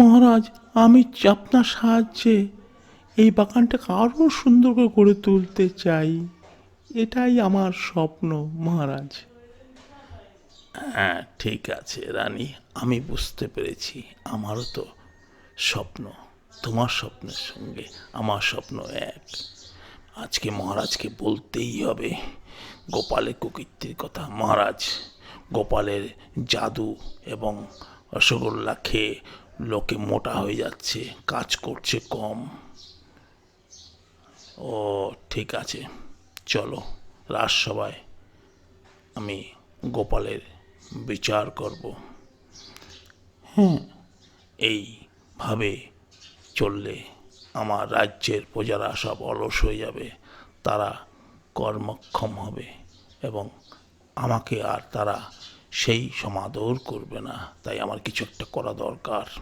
মহারাজ, আমি আপনার সাহায্যে এই বাগানটাকে আরও সুন্দর করে গড়ে তুলতে চাই। এটাই আমার স্বপ্ন, মহারাজ। হ্যাঁ ঠিক আছে, রানী, আমি বুঝতে পেরেছি। আমারও তো স্বপ্ন, তোমার স্বপ্নের সঙ্গে আমার স্বপ্ন এক। আজকে মহারাজকে বলতেই হবে, গোপালের কুকীর্তির কথা। মহারাজ, গোপালের জাদু এবং রসগোল্লা খেয়ে লোকে মোটা হয়ে যাচ্ছে, কাজ করছে কম। ও, ঠিক আছে, চলো, রাজসভায় আমি গোপালের বিচার করব। হ্যাঁ এইভাবে চললে আমার রাজ্যের প্রজারা সব অলস হয়ে যাবে, তারা কর্মক্ষম হবে এবং আমাকে আর তারা সেই সমাদর করবে না, তাই আমার কিছু একটা করা দরকার।